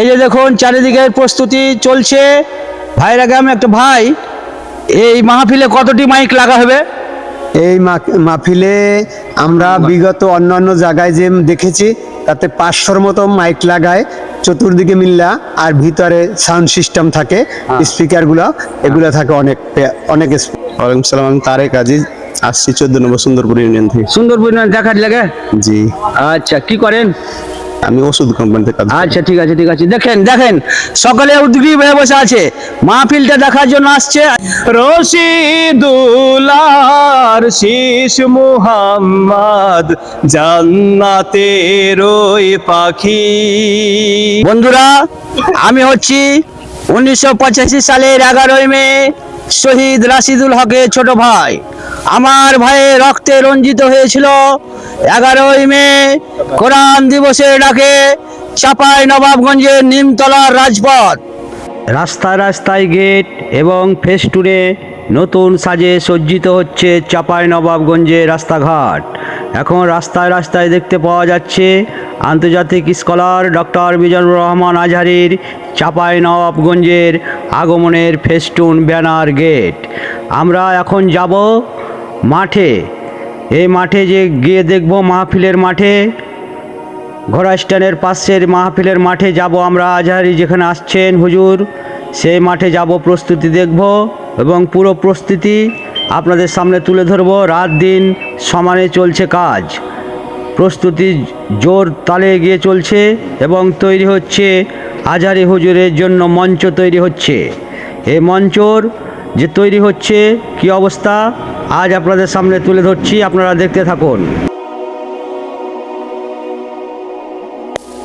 এই যে দেখুন চারিদিকে প্রস্তুতি চলছে। ভাইয়ের আগে আমি একটা ভাই এই মাহফিলে কতটি মাইক লাগা হবে? এই মাহফিলে আমরা বিগত অন্যান্য জায়গায় যে দেখেছি তাতে পাঁচশোর মতো মাইক লাগায় চতুর্দিকে মিল্লা আর ভিতরে সাউন্ড সিস্টেম থাকে স্পিকারগুলো এগুলো থাকে অনেক অনেক ওয়ালাইকুম সালাম আমি তারেক আজিজ আসছি চোদ্দ নম্বর সুন্দরপুর ইউনিয়ন থেকে। সুন্দরবন দেখার লাগে? জি। আচ্ছা কি করেন? আমি ওষুধ কোম্পানিতে কাজ আচ্ছা ঠিক আছে ঠিক আছে। দেখেন দেখেন, সকলে উদ্গ্রীব হয়ে বসে আছে। মাহফিলটা দেখার জন্য আসছে। রশিদুলার শীষ মুহাম্মদ জান্নাতের ওই পাখি। বন্ধুরা, আমি হচ্ছি উনিশশো পঁচাশি সালের এগারোই মে শহীদ রাশিদুল হকের ছোট ভাই। আমার ভাইয়ের রক্তে রঞ্জিত হয়েছিল। এগারোই মে কোরআন দিবসের ডাকে চাপাই নবাবগঞ্জের নিমতলার রাজপথ। রাস্তায় রাস্তায় গেট এবং ফেস্টুনে নতুন সাজে সজ্জিত হচ্ছে চাপাই নবাবগঞ্জের রাস্তাঘাট। এখন রাস্তায় রাস্তায় দেখতে পাওয়া যাচ্ছে আন্তর্জাতিক স্কলার ডক্টর মিজানুর রহমান আজহারির চাপাই নবাবগঞ্জের আগমনের ফেস্টুন ব্যানার গেট। আমরা এখন যাব মাঠে। এই মাঠে যে গিয়ে দেখব মাহফিলের মাঠে, ঘোড়া স্ট্যান্ডের পাশের মাহফিলের মাঠে যাব আমরা আজহারি যেখানে আসছেন হুজুর, সেই মাঠে যাব প্রস্তুতি দেখব এবং পুরো প্রস্তুতি আপনাদের সামনে তুলে ধরব। রাত দিন সমানে চলছে কাজ। প্রস্তুতি জোর তালে গিয়ে চলছে এবং তৈরি হচ্ছে আজহারি হুজুরের জন্য মঞ্চ তৈরি হচ্ছে। এই মঞ্চর যে তৈরি হচ্ছে, কি অবস্থা? আজ আপনাদের সামনে তুলে ধরছি, আপনারা দেখতে থাকুন।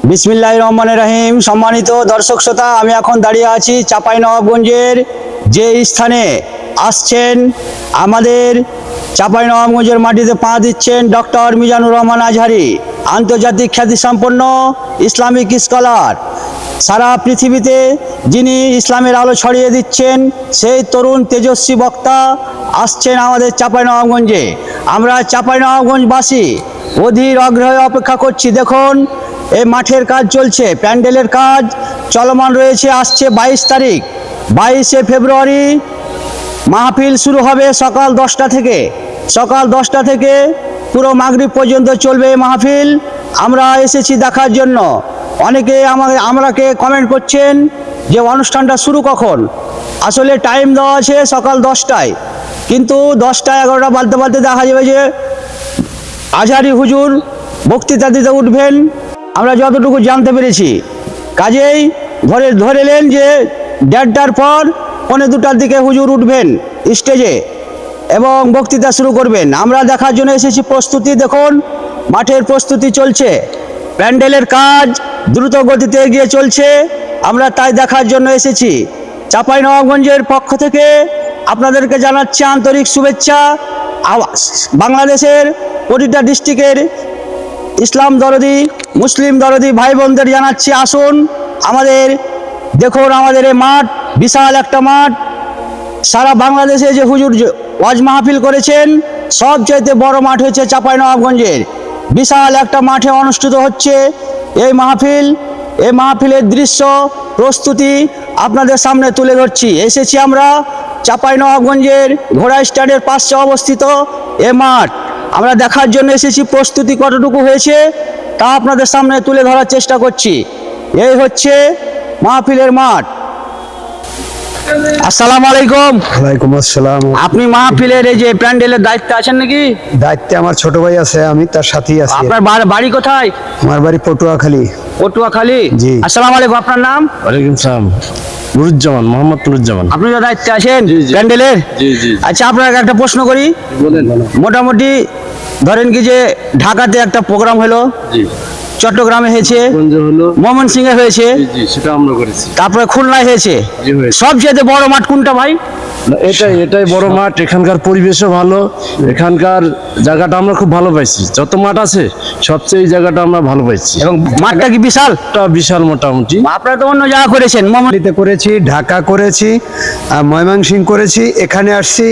বিসমিল্লাহ রহমান রাহিম। সম্মানিত দর্শক শ্রোতা, আমি এখন দাঁড়িয়ে আছি চাপাই নবাবগঞ্জের যে স্থানে আসছেন আমাদের চাপাই নবাবগঞ্জের মাটিতে পা দিচ্ছেন ডক্টর মিজানুর রহমান আজহারি, আন্তর্জাতিক খ্যাতিসম্পন্ন ইসলামিক স্কলার। সারা পৃথিবীতে যিনি ইসলামের আলো ছড়িয়ে দিচ্ছেন, সেই তরুণ তেজস্বী বক্তা আসছেন আমাদের চাপাই নবাবগঞ্জে আমরা চাপাই নবাবগঞ্জবাসী অধীর অগ্রহে অপেক্ষা করছি। দেখুন, এই মাঠের কাজ চলছে, প্যান্ডেলের কাজ চলমান রয়েছে, আসছে বাইশ তারিখ। বাইশে ফেব্রুয়ারি মাহফিল শুরু হবে সকাল দশটা থেকে। সকাল দশটা থেকে পুরো মাগরিব পর্যন্ত চলবে এই মাহফিল। আমরা এসেছি দেখার জন্য। অনেকে আমাকে, আমরাকে কমেন্ট করছেন যে অনুষ্ঠানটা শুরু কখন? আসলে টাইম দেওয়া আছে সকাল দশটায়। কিন্তু দশটা এগারোটা বালতে বালতে দেখা যাবে যে আজহারি হুজুর বক্তৃতা দিতে উঠবেন। আমরা যতটুকু জানতে পেরেছি। কাজেই ধরে ধরেলেন যে দেড়টার পর পৌনে দুটার দিকে হুজুর উঠবেন স্টেজে এবং বক্তৃতা শুরু করবেন। আমরা দেখার জন্য এসেছি প্রস্তুতি। দেখুন, মাঠের প্রস্তুতি চলছে। প্যান্ডেলের কাজ দ্রুত গতিতে এগিয়ে চলছে। আমরা তাই দেখার জন্য এসেছি। চাপাই নবাবগঞ্জের পক্ষ থেকে আপনাদেরকে জানাচ্ছি আন্তরিক শুভেচ্ছা। বাংলাদেশের প্রতিটা ডিস্ট্রিক্টের ইসলাম দরদি, মুসলিম দরদি ভাই বোনদের জানাচ্ছি, আসুন আমাদের, দেখুন আমাদের এই মাঠ, বিশাল একটা মাঠ। সারা বাংলাদেশে যে হুজুর ওয়াজ মাহফিল করেছেন, সবচাইতে বড় মাঠ হয়েছে চাপাই নবাবগঞ্জের বিশাল একটা মাঠে অনুষ্ঠিত হচ্ছে। এই মাহফিল, এই মাহফিলের দৃশ্য, প্রস্তুতি আপনাদের সামনে তুলে ধরছি। এসেছি আমরা চাপাই নবাবগঞ্জের ঘোড়া স্ট্যান্ডের পাশে অবস্থিত এ মাঠ। আমরা দেখার জন্য এসেছি, প্রস্তুতি কতটুকু হয়েছে তা আপনাদের সামনে তুলে ধরার চেষ্টা করছি। এই হচ্ছে মাহফিলের মাঠ। আসসালামু আলাইকুম। ওয়ালাইকুম আসসালাম। আপনি মাহফিলের এই যে প্যান্ডেলের দায়িত্বে আছেন নাকি? দায়িত্বে আমার ছোট ভাই আছে আমি তার সাথেই আছি। আপনার বাড়ি কোথায়? আমার বাড়ি পটুয়াখালী। পটুয়াখালী? জি। আসসালামু আলাইকুম আপনার নাম? ওয়ালাইকুম সালাম। নুরুজ্জামান মোহাম্মদ নুরুজ্জামান। আপনি তো দায়িত্বে আছেন প্যান্ডেলের? জি, জি। আচ্ছা আপনাকে একটা প্রশ্ন করি। মোটামুটি ধরেন কি যে ঢাকাতে একটা প্রোগ্রাম হলো। জি। চট্টগ্রামে হয়েছে মোহন সিং এ হয়েছে সেটা আমরা করেছি। তারপরে খুলনায় হয়েছে। সবচেয়ে বড় মাঠ কোনটা ভাই? এটাই এটাই বড় মাঠ এখানকার পরিবেশও ভালো। এখানকার জায়গাটা আমরা খুব ভালো পাইছি। যত মাঠ আছে সবচেয়ে এই জায়গাটা আমরা ভালো পাইছি। এবং মাঠটা কি বিশাল? বিশাল মোটামুটি। আপনারা তো অন্য জায়গা করেছেন মোহাম্মদ করেছি ঢাকা করেছি আর ময়মনসিং করেছি এখানে আসছি।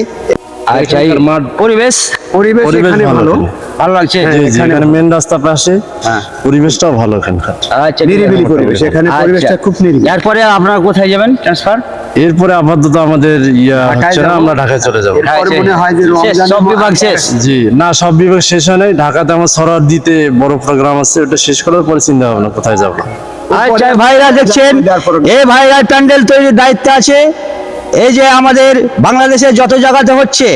আচ্ছা এই মাঠ পরিবেশ পরিবেশ পরিবেশ এখানে ভালো ভালো। লাগছে? জি জি এখানে মেন রাস্তা পাশে হ্যাঁ। পরিবেশটাও ভালো এখানকার। আচ্ছা নিরিবিলি পরিবেশ এখানে পরিবেশটা খুব নিরিবিলি। এরপরে আপনারা কোথায় যাবেন? ট্রান্সফার এরপরে আপাতত আমাদের ইয়া হচ্ছে না আমরা ঢাকায় চলে যাব। মনে হয় যে সব বিভাগ শেষ। জি না সব বিভাগ শেষ হয় নাই। ঢাকাতে আমার সরার দিতে বড় প্রোগ্রাম আছে ওটা শেষ করার পরে চিন্তা ভাবনা কোথায় যাব। আচ্ছা ভাইরা দেখছেন এই ভাইরা প্যান্ডেল তৈরির দায়িত্ব আছে। এই যে আমাদের বাংলাদেশে যত জায়গাতে হচ্ছে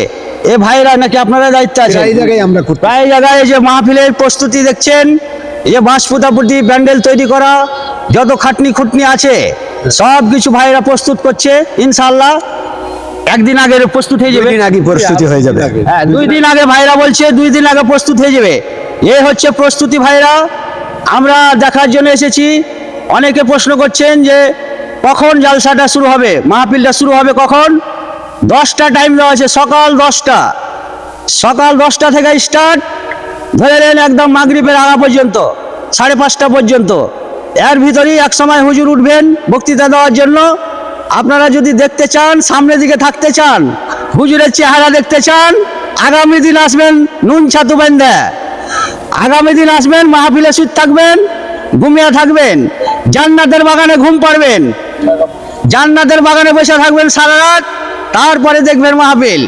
এ ভাইরা নাকি আপনারা দায়িত্ব আছে এই জায়গায় আমরা প্রায় জায়গায় এই যে মাহফিলের প্রস্তুতি দেখছেন এই যে বাঁশ পুতাপুতি প্যান্ডেল তৈরি করা যত খাটনি খুটনি আছে সব কিছু ভাইরা প্রস্তুত করছে ইনশাআল্লাহ। একদিন আগে প্রস্তুত হয়ে যাবে। আগে প্রস্তুতি হয়ে যাবে। হ্যাঁ দুই দিন আগে ভাইরা বলছে দুই দিন আগে প্রস্তুত হয়ে যাবে। এ হচ্ছে প্রস্তুতি ভাইরা। আমরা দেখার জন্য এসেছি। অনেকে প্রশ্ন করছেন যে কখন জালসাটা শুরু হবে? মাহফিলটা শুরু হবে কখন? দশটা টাইম দেওয়া আছে, সকাল দশটা। সকাল দশটা থেকে স্টার্ট ধরে নেন একদম মাগরিবের আগা পর্যন্ত, সাড়ে পাঁচটা পর্যন্ত। এর ভিতরেই এক সময় হুজুর উঠবেন বক্তৃতা দেওয়ার জন্য। আপনারা যদি দেখতে চান, সামনের দিকে থাকতে চান, হুজুরের চেহারা দেখতে চান, আগামী দিন আসবেন নুন ছাতু বেন্ধে আগামী দিন আসবেন, মাহফিলে সুদ থাকবেন, ঘুমিয়ে থাকবেন, জান্নাতের বাগানে ঘুম পারবেন জান্নাতের বাগানে বসে থাকবেন সারা রাত, তারপরে দেখবেন মাহফিল।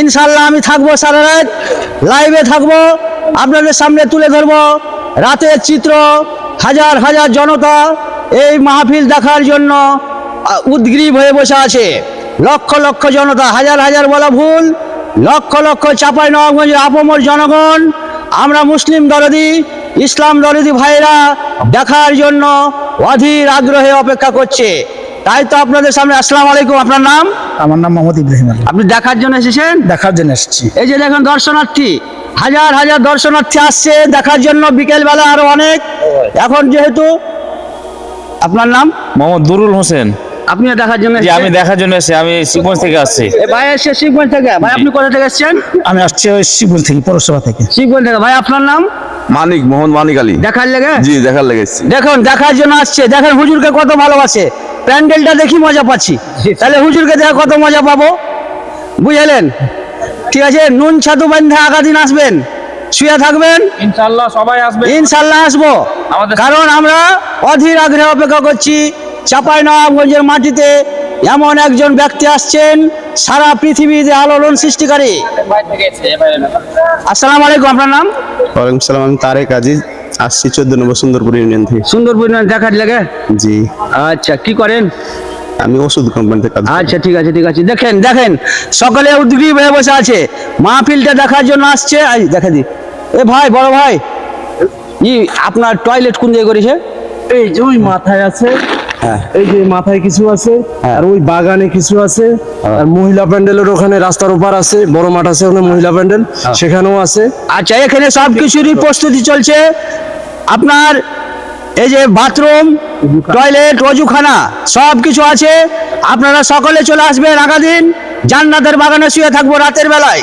ইনশাল্লাহ আমি থাকব সারা রাত, লাইভে থাকব, আপনাদের সামনে তুলে ধরবো রাতের চিত্র, হাজার হাজার জনতা এই মাহফিল দেখার জন্য উদ্গ্রীব হয়ে বসে আছে। লক্ষ লক্ষ জনতা, হাজার হাজার বলা ভুল, লক্ষ লক্ষ চাপাই নবাবগঞ্জের আপমর জনগণ, আমরা মুসলিম দরদি, ইসলাম দরদি ভাইরা দেখার জন্য অধীর আগ্রহে অপেক্ষা করছে। তাই তো আপনাদের সামনে আসসালাম আলাইকুম। আপনার নাম? আমার নাম মোহাম্মদ ইব্রাহিম আলী। আপনি দেখার জন্য এসেছেন? দেখার জন্য এসেছি। এই যে দেখেন দর্শনার্থী হাজার হাজার দর্শনার্থী আসছে। দেখার জন্য বিকেল বেলা আরও অনেক। এখন যেহেতু আপনার নাম? মোহাম্মদ দুরুল হোসেন। আপনিও দেখার জন্য জি আমি দেখার জন্য এসেছি আমি সিকোয়েন্স থেকে আসছি। ভাই এসছে শিবগঞ্জ থেকে? ভাই আপনি কোথা থেকে এসেছেন? আমি আসছি ওই শিবুল থেকে পৌরসভা থেকে। শিবগঞ্জ থেকে। ভাই আপনার নাম? মানিক মোহন মানিক আলী। দেখার লেগে? জি দেখার লেগেছি দেখুন দেখার জন্য আসছে। দেখেন হুজুরকে কত ভালোবাসে। প্যান্ডেলটা দেখি মজা পাচ্ছি। তাহলে হুজুরকে দেখে কত মজা পাবো? বুঝলেন? ঠিক আছে নুন ছাতু বান্ধে আগা দিন আসবেন। শুয়ে থাকবেন। ইনশাল্লাহ সবাই আসবে। ইনশাল্লাহ আসব। আমাদের- কারণ আমরা অধীর আগ্রহে অপেক্ষা করছি। চাপাই নবাবগঞ্জের মাটিতে এমন একজন ব্যক্তি আসছেন সারা পৃথিবীতে আলোড়ন সৃষ্টিকারী। আসসালামু আলাইকুম আপনার নাম? ওয়ালাইকুম সালাম আমি তারেক আজিজ আসছি চোদ্দ নম্বর সুন্দরপুর ইউনিয়ন থেকে। সুন্দরপুর ইউনিয়ন দেখার লেগে? জি। আচ্ছা কি করেন? আমি ওষুধ কোম্পানিতে কাজ আচ্ছা ঠিক আছে ঠিক আছে। দেখেন দেখেন সকালে উদ্গ্রীব হয়ে বসে আছে। মাহফিলটা দেখার জন্য আসছে। আই দেখা দি। এ ভাই বড় ভাই। ই আপনার টয়লেট কোন দিকে করেছে? এই যে ওই মাথায় আছে। এই যে মাথায় কিছু আছে আর ওই বাগানে কিছু আছে আর মহিলা প্যান্ডেলের ওখানে রাস্তার ওপার আছে বড় মাঠ আছে ওখানে মহিলা প্যান্ডেল সেখানেও আছে। আচ্ছা এখানে সব কিছুরই প্রস্তুতি চলছে। আপনার এই যে বাথরুম টয়লেট অজুখানা সব কিছু আছে। আপনারা সকলে চলে আসবেন আগাদিন। জান্নাতের বাগানে শুয়ে থাকব রাতের বেলায়।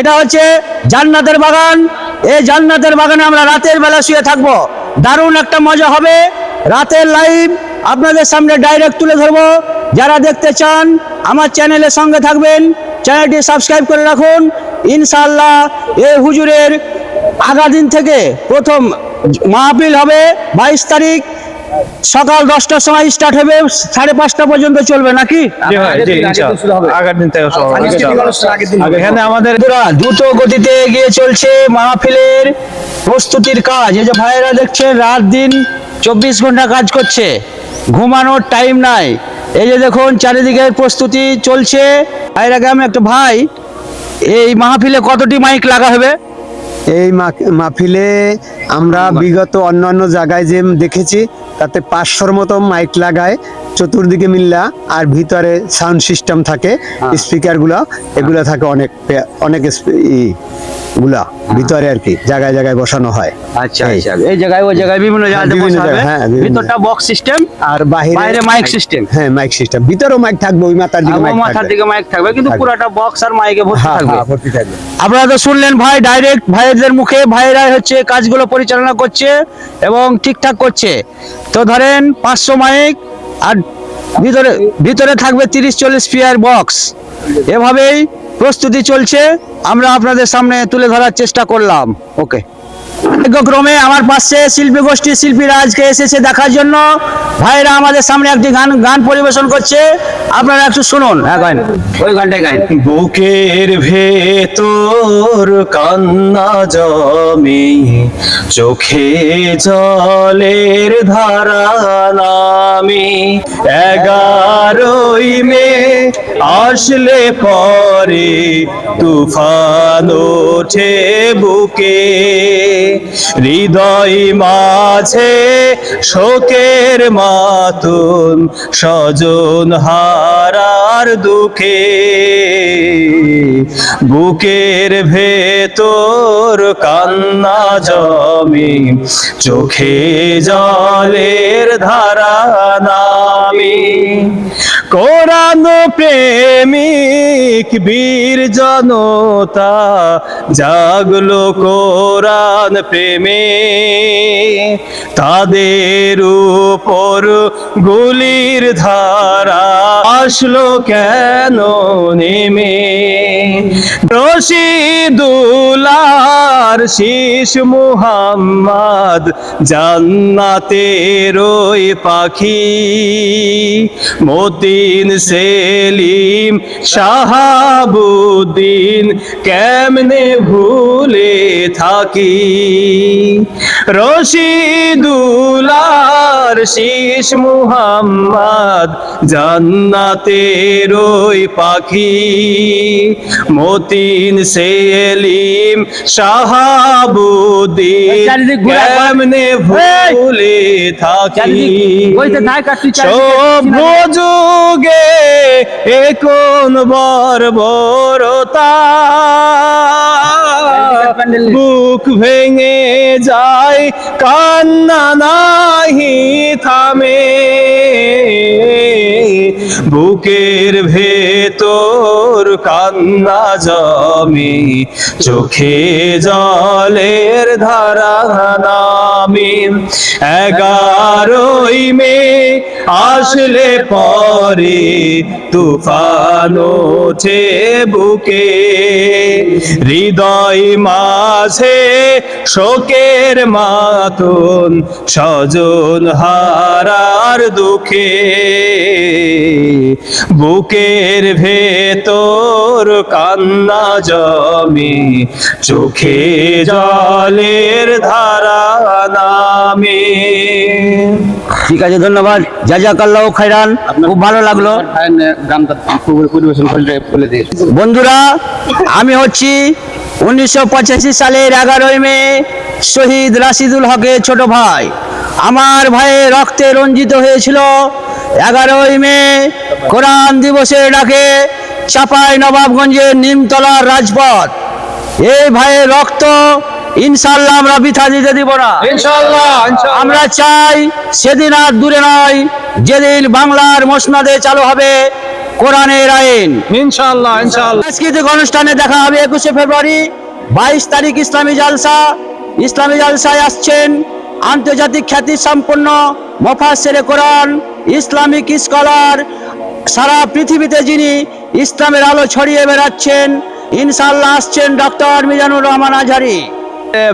এটা হচ্ছে জান্নাতের বাগান। এই জান্নাতের বাগানে আমরা রাতের বেলা শুয়ে থাকব। দারুণ একটা মজা হবে। রাতের লাইভ। আপনাদের সামনে ডাইরেক্ট তুলে ধরবো। যারা দেখতে চান আমার চ্যানেলের সঙ্গে থাকবেন চ্যানেলটি সাবস্ক্রাইব করে রাখুন। ইনশাল্লাহ এ হুজুরের আগা দিন থেকে প্রথম মাহফিল হবে বাইশ তারিখ। সকাল দশটার সময় স্টার্ট হবে সাড়ে পাঁচটা পর্যন্ত চলবে নাকি? এখানে আমাদের দ্রুত গতিতে এগিয়ে চলছে মাহফিলের প্রস্তুতির কাজ। এই যে ভাইয়েরা দেখছেন রাত দিন চব্বিশ ঘণ্টা কাজ করছে। ঘুমানোর টাইম নাই। এই যে দেখুন চারিদিকের প্রস্তুতি চলছে। এর আগে আমি একটা ভাই এই মাহফিলে কতটি মাইক লাগা হবে? এই মাহফিলে আমরা বিগত অন্যান্য জায়গায় যে দেখেছি তাতে পাঁচশোর মতো মাইক লাগায়। চতুর্দিকে মিল্লা আর ভিতরে সাউন্ড সিস্টেম থাকে স্পিকারগুলা এগুলা থাকে অনেক অনেকগুলা ভিতরে আর কি জায়গায় জায়গায় বসানো হয়। আচ্ছা আচ্ছা। এই জায়গায় ওই জায়গায় বিভিন্ন জায়গায় বসাবে। হ্যাঁ, ভিতরটা বক্স সিস্টেম আর বাইরে বাইরে মাইক সিস্টেম হ্যাঁ মাইক সিস্টেম ভিতরেও মাইক থাকবে ওই মাথার দিকে মাইক মাথার দিকে মাইক থাকবে কিন্তু থাকবে। পুরাটা বক্স আর মাইকে ভর্তি হ্যাঁ থাকবে। হ্যাঁ ভর্তি থাকবে। আপনারা তো শুনলেন ভাই ডাইরেক্ট ভাইদের মুখে ভাইরাই হচ্ছে কাজগুলো পরিচালনা করছে এবং ঠিকঠাক করছে। তো ধরেন পাঁচশো মাইক আর ভিতরে ভিতরে থাকবে তিরিশ চল্লিশ পিয়ার বক্স। এভাবেই প্রস্তুতি চলছে। আমরা আপনাদের সামনে তুলে ধরার চেষ্টা করলাম। ওকে। ভাগ্যক্রমে আমার পাশে শিল্পী গোষ্ঠী শিল্পীরা আজকে এসেছে দেখার জন্য। ভাইরা আমাদের সামনে একটি গান গান পরিবেশন করছে। আপনারা একটু শুনুন। হ্যাঁ ওই গানটাই গান বুকের ভেতর কান্না জমি, চোখে জলের ধারা নামি। এগারোই মে আসলে পরে তুফান ওঠে বুকে। হৃদয় মাঝে শোকের মাতুন স্বজন হারার দুঃখে। বুকের ভেতর কান্না জমি, চোখে জলের ধারা নামি। কোরআন প্রেমিক বীর জনতা, জাগলো কোরআন প্রেমে। তাদের উপর গুলির ধারা আসলো কেন নেমে? রশিদুলার শীষ মুহাম্মদ জান্নাতের ওই পাখি মতিন সেলিম শাহাবুদ্দিন কেমনে ভুলে থাকি? রশিদুলার শীষ মুহাম্মদ জান্নাতের ওই পাখি। মতিন সেলিম শাহাবুদ্দিন। কেমনে ভুলে থাকি? সভ্য যুগে এ কোন বর্বরতা? বুক ভেঙে যায় কান্না নাহি থামে বুকের ভেতর কান্না জমি, চোখে জলের ধারা নামি। এগারোই মে আসলে পরে তুফান ওঠে বুকে। হৃদয় মাঝে শোকের মাতুন, স্বজন হারার দুঃখে। বুকের ভেতর কান্না জমি চোখে জলের ধারা নামে। ঠিক আছে ধন্যবাদ। যা যা জাজাকাল্লাহ খাইরান খুব ভালো লাগল। বন্ধুরা আমি হচ্ছি উনিশশো পঁচাশি সালের এগারোই মে শহীদ রাশিদুল হকের ছোট ভাই। আমার ভাইয়ের রক্তে রঞ্জিত হয়েছিল এগারোই মে কোরআন দিবসের ডাকে চাপাই নবাবগঞ্জের নিমতলার রাজপথ। এই ভাইয়ের রক্ত ইনশাল্লাহ আমরা বৃথা দিতে দিব না। আমরা চাই সেদিন আর দূরে নয় যেদিন বাংলার মসনদে চালু হবে কোরআনের আইন। ইনশাআল্লাহ ইনশাআল্লাহ। সাংস্কৃতিক অনুষ্ঠানে দেখা হবে একুশে ফেব্রুয়ারি বাইশ তারিখ ইসলামী জালসা। ইসলামী জালসায় আসছেন আন্তর্জাতিক খ্যাতি সম্পন্ন মফাসের কোরআন ইসলামিক স্কলার সারা পৃথিবীতে যিনি ইসলামের আলো ছড়িয়ে বেড়াচ্ছেন ইনশাল্লাহ আসছেন ডক্টর মিজানুর রহমান আজহারি।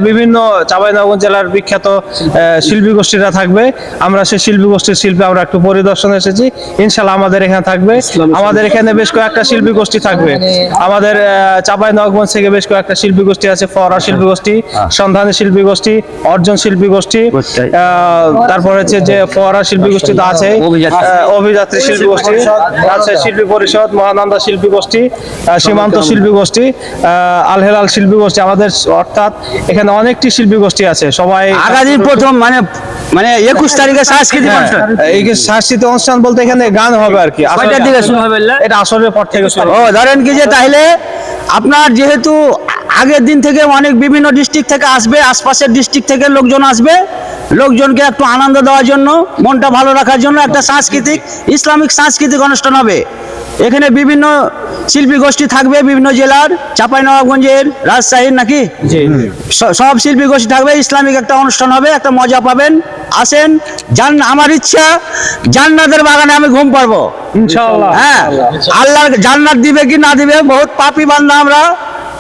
বিভিন্ন চাঁপাইনবাবগঞ্জ জেলার বিখ্যাত শিল্পী গোষ্ঠীরা থাকবে। আমরা সেই শিল্পী গোষ্ঠীর শিল্পী আমরা একটু পরিদর্শনে এসেছি। ইনশাল্লাহ আমাদের এখানে থাকবে। আমাদের এখানে বেশ কয়েকটা শিল্পী গোষ্ঠী থাকবে। আমাদের চাঁপাইনবাবগঞ্জ থেকে বেশ কয়েকটা শিল্পী গোষ্ঠী আছে। ফরা শিল্পী গোষ্ঠী সন্ধানী শিল্পী গোষ্ঠী অর্জন শিল্পী গোষ্ঠী তারপর হচ্ছে যে ফরা শিল্পী গোষ্ঠী তো আছে। অভিযাত্রী। শিল্পী গোষ্ঠী। আছে শিল্পী পরিষদ মহানন্দা শিল্পী গোষ্ঠী সীমান্ত শিল্পী গোষ্ঠী আহ, আল শিল্পী গোষ্ঠী আমাদের অর্থাৎ এখানে অনেকটি শিল্পী গোষ্ঠী আছে সবাই আগামী প্রথম মানে মানে একুশ তারিখে সাংস্কৃতিক হ্যাঁ, অনুষ্ঠান। এই যে সাংস্কৃতিক অনুষ্ঠান বলতে এখানে গান হবে আর কি। কয়টার দিকে শুরু হবে? এটা আসরের পর থেকে শুরু ও ধরেন কি যে তাহলে আপনার যেহেতু আগের দিন থেকে অনেক বিভিন্ন ডিস্ট্রিক্ট থেকে আসবে আশপাশের ডিস্ট্রিক্ট থেকে লোকজন আসবে লোকজনকে একটু আনন্দ দেওয়ার জন্য মনটা ভালো রাখার জন্য একটা সাংস্কৃতিক ইসলামিক সাংস্কৃতিক অনুষ্ঠান হবে। এখানে বিভিন্ন শিল্পী গোষ্ঠী থাকবে বিভিন্ন জেলার চাপাই নবাবগঞ্জের রাজশাহীর নাকি? সব শিল্পী গোষ্ঠী থাকবে ইসলামিক একটা অনুষ্ঠান হবে একটা মজা পাবেন। আসেন জান আমার ইচ্ছা জান্নাতের বাগানে আমি ঘুম পারব ইনশাআল্লাহ। হ্যাঁ আল্লাহ জান্নাত দিবে কি না দিবে বহুত পাপি বান্দা আমরা।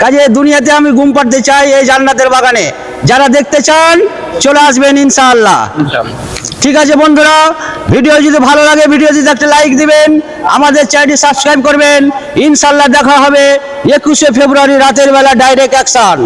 কাজে দুনিয়াতে আমি ঘুম পাড়তে চাই এই জান্নাতের বাগানে। যারা দেখতে চান চলে আসবেন ইনশাআল্লাহ। ঠিক আছে বন্ধুরা, ভিডিও যদি ভালো লাগে, ভিডিও যদি একটা লাইক দিবেন, আমাদের চ্যানেলটি সাবস্ক্রাইব করবেন। ইনশাল্লাহ দেখা হবে একুশে ফেব্রুয়ারি রাতের বেলা ডাইরেক্ট অ্যাকশন